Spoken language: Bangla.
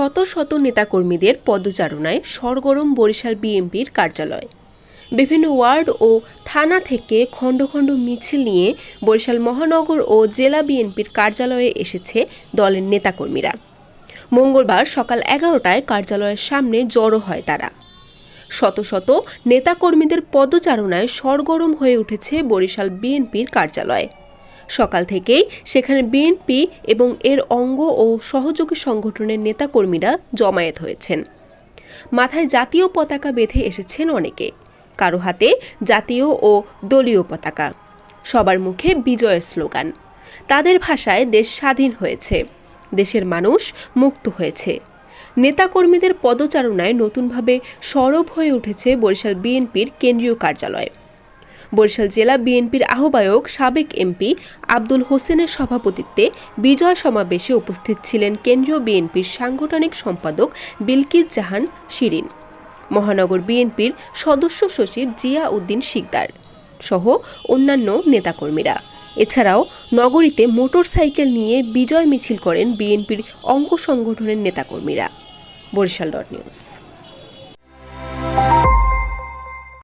শত শত নেতাকর্মীদের পদচারণায় সরগরম বরিশাল বিএনপির কার্যালয়। বিভিন্ন ওয়ার্ড ও থানা থেকে খণ্ড খণ্ড মিছিল নিয়ে বরিশাল মহানগর ও জেলা বিএনপির কার্যালয়ে এসেছে দলের নেতাকর্মীরা। মঙ্গলবার সকাল এগারোটায় কার্যালয়ের সামনে জড়ো হয় তারা। শত শত নেতাকর্মীদের পদচারণায় সরগরম হয়ে উঠেছে বরিশাল বিএনপির কার্যালয়। সকাল থেকেই সেখানে বিএনপি এবং এর অঙ্গ ও সহযোগী সংগঠনের নেতাকর্মীরা জমায়েত হয়েছেন। মাথায় জাতীয় পতাকা বেঁধে এসেছেন অনেকে, কারও হাতে জাতীয় ও দলীয় পতাকা। সবার মুখে বিজয়ের স্লোগান। তাদের ভাষায় দেশ স্বাধীন হয়েছে, দেশের মানুষ মুক্ত হয়েছে। নেতাকর্মীদের পদচারণায় নতুনভাবে সরব হয়ে উঠেছে বরিশাল বিএনপির কেন্দ্রীয় কার্যালয়। বরিশাল জেলা বিএনপির আহ্বায়ক সাবেক এমপি আব্দুল হোসেনের সভাপতিত্বে বিজয় সমাবেশে উপস্থিত ছিলেন কেন্দ্রীয় বিএনপির সাংগঠনিক সম্পাদক বিলকিস জাহান শিরিন, মহানগর বিএনপির সদস্য সচিব জিয়া উদ্দিন শিকদার সহ অন্যান্য নেতাকর্মীরা। এছাড়াও নগরীতে মোটরসাইকেল নিয়ে বিজয় মিছিল করেন বিএনপির অঙ্গ সংগঠনের নেতাকর্মীরা। Barishal dot news.